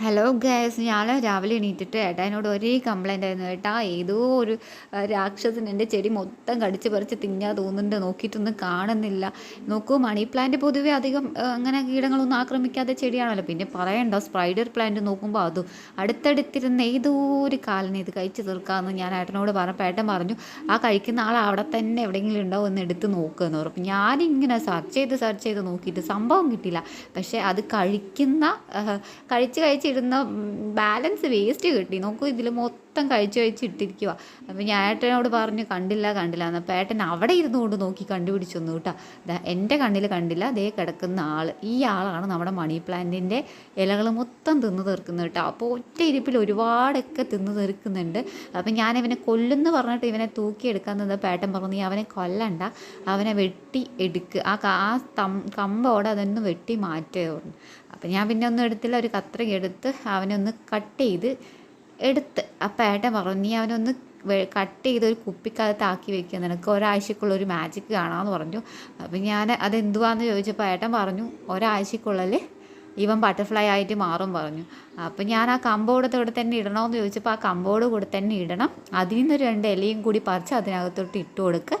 Hello Gauss ഞാൻ രാവിലെ എണീറ്റിട്ട് ഏട്ടാനോട് ഒരേ കംപ്ലൈന്റ് ആയിരുന്നു. ഏട്ടാ ഏതോ ഒരു രാക്ഷസിന് എന്റെ ചെടി മൊത്തം കടിച്ച് പറിച്ച് തിന്നാ തോന്നുന്നുണ്ട്. നോക്കിയിട്ടൊന്നും കാണുന്നില്ല. നോക്കൂ മണി പ്ലാന്റ് പൊതുവേ അധികം അങ്ങനെ കീടങ്ങളൊന്നും ആക്രമിക്കാത്ത ചെടിയാണല്ലോ. പിന്നെ പറയണ്ട സ്പ്രൈഡർ പ്ലാന്റ് നോക്കുമ്പോൾ അതും അടുത്തടുത്തിരുന്ന ഏതോ ഒരു കാലിനെ ഇത് കഴിച്ച് തീർക്കാമെന്ന് ഞാൻ ഏട്ടനോട് പറഞ്ഞപ്പോൾ ഏട്ടൻ പറഞ്ഞു ആ കഴിക്കുന്ന ആൾ അവിടെ തന്നെ എവിടെയെങ്കിലും ഉണ്ടാവും എന്ന് എടുത്ത് നോക്കുമെന്ന് പറഞ്ഞു ഞാനിങ്ങനെ സെർച്ച് ചെയ്ത് സെർച്ച് ചെയ്ത് നോക്കിയിട്ട് സംഭവം കിട്ടിയില്ല. പക്ഷേ അത് കഴിക്കുന്ന കഴിച്ച് കഴിച്ച് കഴിച്ചിരുന്ന ബാലൻസ് വേസ്റ്റ് കിട്ടി. നോക്കൂ ഇതിൽ മൊത്തം കഴിച്ച് കഴിച്ച് ഇട്ടിരിക്കുക അപ്പോൾ ഞാൻ ഏട്ടനോട് പറഞ്ഞു കണ്ടില്ല കണ്ടില്ല. എന്നപ്പോൾ ഏട്ടൻ അവിടെ ഇരുന്നു കൊണ്ട് നോക്കി കണ്ടുപിടിച്ചൊന്നു കേട്ടോ. എന്റെ കണ്ണിൽ കണ്ടില്ല ദേ കിടക്കുന്ന ആൾ ഈ ആളാണ് നമ്മുടെ മണി പ്ലാന്റിന്റെ ഇലകൾ മൊത്തം തിന്ന് തീർക്കുന്നത് കേട്ടോ. അപ്പോൾ ഒറ്റ ഇരിപ്പിൽ ഒരുപാടൊക്കെ തിന്ന് തീർക്കുന്നുണ്ട്. അപ്പം ഞാൻ ഇവനെ കൊല്ലുന്നു പറഞ്ഞിട്ട് ഇവനെ തൂക്കിയെടുക്കാൻ നിന്നപ്പോൾ ഏട്ടൻ പറഞ്ഞു നീ അവനെ കൊല്ലണ്ട അവനെ വെട്ടി എടുക്കുക ആ ആ കമ്പോടെ അതൊന്ന് വെട്ടി മാറ്റുക. പറഞ്ഞു അപ്പം ഞാൻ പിന്നെ ഒന്നും എടുത്തില്ല ഒരു കത്രിക എടുത്ത് അവനെ ഒന്ന് കട്ട് ചെയ്ത് എടുത്ത്. അപ്പം ഏട്ടൻ പറഞ്ഞു നീ അവനൊന്ന് കട്ട് ചെയ്ത് ഒരു കുപ്പിക്കകത്ത് ആക്കി വെക്കുക നിനക്ക് ഒരാഴ്ചക്കുള്ള ഒരു മാജിക് കാണാമെന്ന് പറഞ്ഞു. അപ്പം ഞാൻ അത് അതെന്തുവാന്ന് ചോദിച്ചപ്പോൾ ഏട്ടൻ പറഞ്ഞു ഒരാഴ്ചക്കുള്ളിൽ ഇവൻ ബട്ടർഫ്ലൈ ആയിട്ട് മാറും പറഞ്ഞു. അപ്പം ഞാൻ ആ കമ്പോട് ഇവിടെ തന്നെ ഇടണമെന്ന് ചോദിച്ചപ്പോൾ ആ കമ്പോട് കൂടെ തന്നെ ഇടണം. അതിൽ നിന്ന് രണ്ട് ഇലയും കൂടി പറിച്ച് അതിനകത്തോട്ട് ഇട്ട് കൊടുക്കുക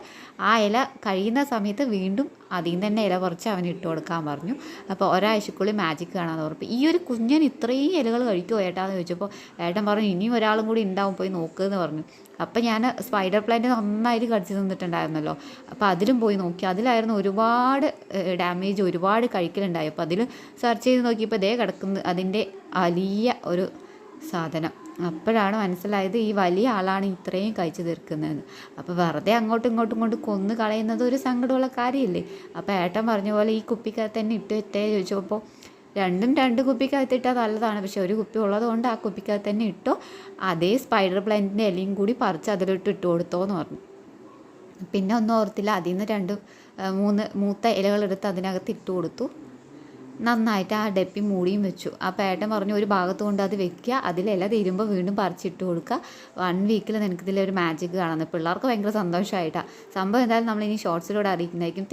ആ ഇല കഴിയുന്ന സമയത്ത് വീണ്ടും അതിൽ നിന്ന് തന്നെ ഇല കുറച്ച് അവന് ഇട്ട് കൊടുക്കാൻ പറഞ്ഞു. അപ്പോൾ ഒരാഴ്ചക്കുള്ളിൽ മാജിക് കാണാൻ പറഞ്ഞു ഈ ഒരു കുഞ്ഞൻ ഇത്രയും ഇലകൾ കഴിക്കുമോ ഏട്ടാന്ന് ചോദിച്ചപ്പോൾ ഏട്ടൻ പറഞ്ഞു ഇനിയും ഒരാളും കൂടി ഉണ്ടാവും പോയി നോക്കുമെന്ന് പറഞ്ഞു. അപ്പം ഞാൻ സ്പൈഡർ പ്ലാന്റ് നന്നായിട്ട് കടിച്ചു തന്നിട്ടുണ്ടായിരുന്നല്ലോ. അപ്പോൾ അതിലും പോയി നോക്കി. അതിലായിരുന്നു ഒരുപാട് ഡാമേജ് ഒരുപാട് കഴിക്കലുണ്ടായി. അപ്പോൾ അതിൽ സെർച്ച് ചെയ്ത് നോക്കിയപ്പോൾ ദേ കിടക്കുന്നത് അതിന്റെ വലിയ ഒരു സാധനം. അപ്പോഴാണ് മനസ്സിലായത് ഈ വലിയ ആളാണ് ഇത്രയും കഴിച്ചു തീർക്കുന്നതെന്ന് അപ്പോൾ വെറുതെ അങ്ങോട്ടും ഇങ്ങോട്ടും കൊണ്ട് കൊന്നു കളയുന്നത് ഒരു സങ്കടമുള്ള കാര്യമില്ലേ? അപ്പോൾ ഏട്ടൻ പറഞ്ഞ പോലെ ഈ കുപ്പിക്കകത്ത് തന്നെ ഇട്ട് വെറ്റേ ചോദിച്ചപ്പോൾ രണ്ടും രണ്ട് കുപ്പിക്കകത്ത് ഇട്ടാൽ നല്ലതാണ്. പക്ഷെ ഒരു കുപ്പി ഉള്ളതുകൊണ്ട് ആ കുപ്പിക്കകത്ത് തന്നെ ഇട്ടോ? അതേ സ്പൈഡർ പ്ലാന്റിന്റെ ഇലയും കൂടി പറിച്ച് അതിലിട്ട് ഇട്ട് കൊടുത്തോ എന്ന് പറഞ്ഞു. പിന്നെ ഒന്നും ഓർത്തില്ല. അതിൽ നിന്ന് രണ്ട് മൂന്ന് മൂത്ത ഇലകളെടുത്ത് അതിനകത്ത് ഇട്ട് കൊടുത്തു. നന്നായിട്ട് ആ ഡപ്പി മൂടിയും വെച്ചു. ആ പേട്ടൻ പറഞ്ഞു ഒരു ഭാഗത്ത് കൊണ്ട് അത് വെക്കുക അതിലില തീരുമ്പോൾ വീണ്ടും പറിച്ചിട്ട് കൊടുക്കുക. വൺ വീക്കിൽ നിനക്ക് ഇതിലൊരു മാജിക് കാണുന്നത് പിള്ളേർക്ക് ഭയങ്കര സന്തോഷമായിട്ടാണ് സംഭവം എന്തായാലും നമ്മൾ ഇനി ഷോർട്സിലൂടെ അറിയിക്കുന്നതായിരിക്കും.